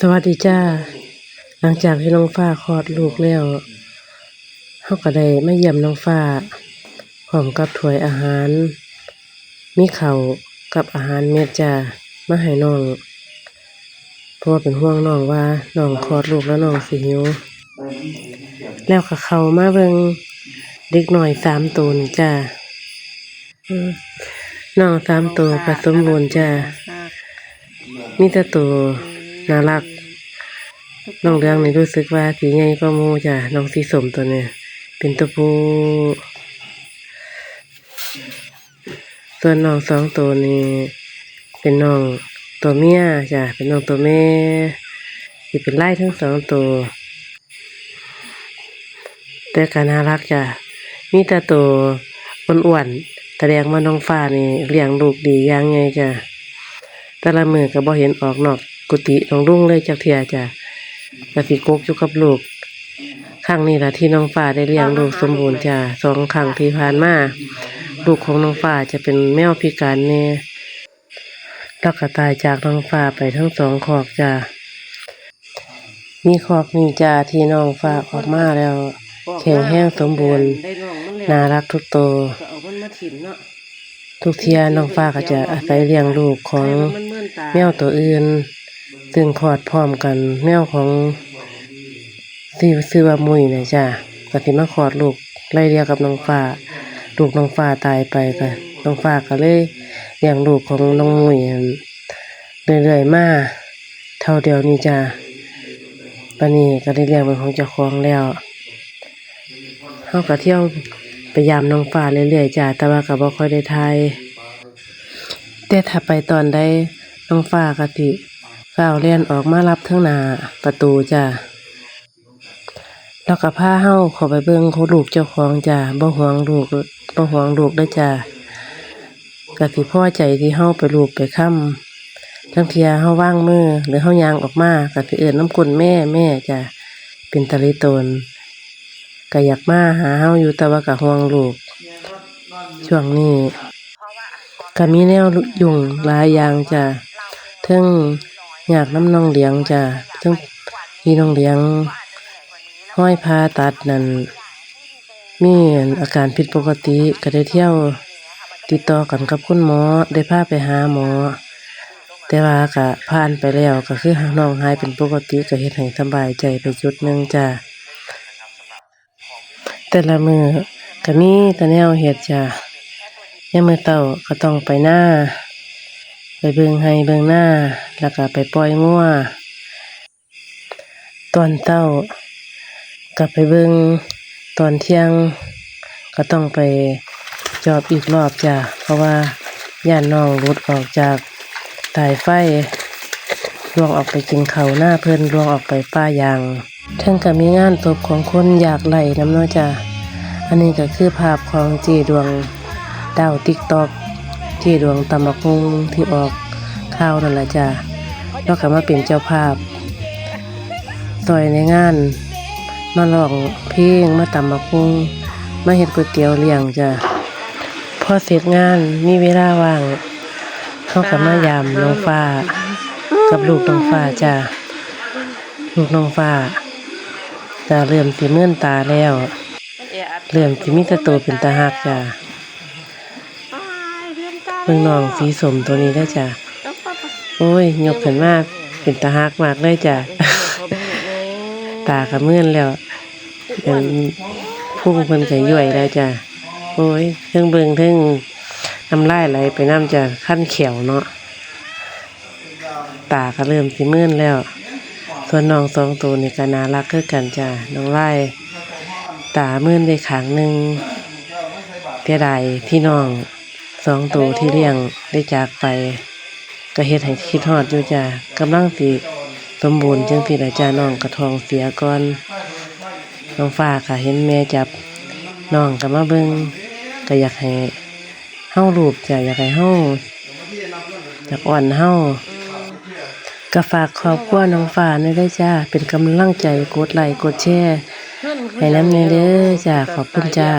สวัสดีจ้า หลังจากที่น้องฟ้าคลอดลูกแล้วเฮาก็ได้มาเยี่ยมน้องฟ้าพร้อมกับถ้วยอาหาร มีเขากับอาหารเม็ดจ้ามาให้น้อง เพราะว่าเป็นห่วงน้องว่าน้องคลอดลูกแล้วน้องสิหิว แล้วก็เขามาเบิงเด็กหน้อยสามตัวนี่จ้าน้องสามตัวผสมบูรณ์จ้ามีแต่ตัว น่ารัก น้องเรืองนี่รู้สึกว่าสีใหญ่ก็มูจ้ะน้องสีสมตัวเนี่ย เป็นตัวผู้ส่วนน้องสองตัวนี้เป็นน้องตัวเมียจ้ะเป็นน้องตัวแม่ที่เป็นไล่ทั้งสองตัวแต่ก็น่ารักจ้ะมีแต่ตัวอ้วนๆแสดงว่าน้องฟ้านี่เลี้ยงลูกดีอย่างไงจ้ะแต่ละมือก็บ่เห็นออกนอก กุฏิน้องรุ่งเลยจักเทียจ้ะก็สิกกอยู่กับลูกครั้งนี้ละที่น้องฟ้าได้เลี้ยงลูกสมบูรณ์จ้ะสองครั้งที่ผ่านมาลูกของน้องฟ้าจะเป็นแมวพิการแน่แล้วก็ตายจากน้องฟ้าไปทั้งสองคอกจ้ะมีคอกนี้จ้ะที่น้องฟ้าออกมาแล้วแข็งแรงสมบูรณ์น่ารักทุกตัวทุกเทียน้องฟ้าก็จะอาศัยเลี้ยงลูกของแมวตัวอื่น ซึ่งคลอดพร้อมกันแมวของที่ซื้อว่ามุยเนี่ยจ้ะก็สิมาคลอดลูกไล่เรียกับน้องฟ้าลูกน้องฟ้าตายไปก็น้องฟ้าก็เลยเลี้ยงลูกของน้องมุยเรื่อยๆมาเท่าเดียวนี้จ้ะปานี้ก็ได้เลี้ยงเป็นของเจ้าของแล้วเฮาก็เที่ยวไปยามน้องฟ้าเรื่อยๆจ้ะแต่ว่าก็บ่ค่อยได้ทายแต่ถ้าไปตอนใดน้องฟ้ากะติ ฝ้าวเลียนออกมารับเทั้งหน้าประตูจ้ะแล้วก็พาเฮาเข้าไปเบิ่งเขาลูกเจ้าของจ้ะบ่ห่วงลูกบ่ห่วงลูกเด้อจ้ะกะสิพ่อใจที่เฮาไปลูกไปค้ำทั้งเทียเฮาว่างมือหรือเฮายางออกมากะสิเอิ้นน้ำกุนแม่แม่จ้ะเป็นตะลิตนก็อยากมาหาเฮาอยู่แต่ว่าก็ห่วงลูก ช่วงนี้ก็มีแนวยุ่งหลายอย่างจ้ะเทิง อยากน้ำน้องเลี้ยงจ้ะเทิงพี่น้องเลี้ยงห้อยพาตัดนั่นมีอาการผิดปกติก็ได้เที่ยวติดต่อกันกับคุณหมอได้พาไปหาหมอ แต่ว่าก็ผ่านไปแล้วก็คือน้องหายเป็นปกติก็เฮ็ดให้สบายใจไปจุดหนึงจ้ะแต่ละมือก็มีต่แนวเฮ็ดจ้ะยามมื้อเต้าก็ต้องไปหน้า ไปเบิ่งให้เบิ่งหน้า แล้วก็ไปปล่อยงัวตอนเต้าก็ไปเบิ่งตอนเที่ยง ก็ต้องไปจอบอีกรอบจ้ะเพราะว่าย่านน้องหลุดออกจากสายไฟลวงออกไปกินเขาหน้าเพิ่นลวงออกไปป้ายางเทิงก็มีงานศพของคนอยากไหลน้ำเนาะจ้ะอันนี้ก็คือภาพของเจดวงดาวติ๊กตอก ที่ดวงตำบักฮงที่ออกข่าวนั่นแหละจ้ะแล้วก็มาเป็นเจ้าภาพซอยในงาน มาร้องเพลงมาตำบักฮงมาเฮ็ดก๋วยเตี๋ยวเลี้ยงจ้ะพอเสร็จงานมีเวลาว่างเขาก็มายามน้องฟ้า กับลูกน้องฟ้าจ้ะลูกน้องฟ้าจะเริ่มสิเมื่อนตาแล้วมันแออัดเริ่มสิมีแต่โตวเป็นตาหักจ้ะ เรียนตาเบิ่งนองสีสมตัวนี้ได้จ้ะโอ้ยยกขึ้นมากเป็นตาฮักมากเลยจ้ะตากระเมื่อนแล้วเป็นพุ่งเพิ่นก็ย่อยแล้วจ้ะโอ้ยเทิงเบิงเทิงน้ำลายไหลไปน้ำจะขั้นเขียวเนาะตาก็เริ่มสิมื่นแล้ว ส่วนน้องสองตัวนี่ก็น่ารักคือกันจ้ะน้องไล่ตามื่นได้ขางหนึ่งเทียดายพี่น้อง สองตัวที่เลี้ยงได้จากไปก็เฮ็ดให้คิดฮอดอยู่จ้ะกำลังสิสมบูรณ์จังสิละจ้ะน้องกระทองเสียก่อนน้องฟ้าค่ะ เห็นแม่จับน้องก็มาเบิ่งก็อยากให้เฮารูปจ้ะอยากให้เฮาอยากอ่อนเฮาก็ฝากครอบครัวน้องฟ้านี่ได้จ้าเป็นกำลังใจกดไลค์กดแชร์ให้น้ำแน่เด้อจ้าขอบคุณจ้า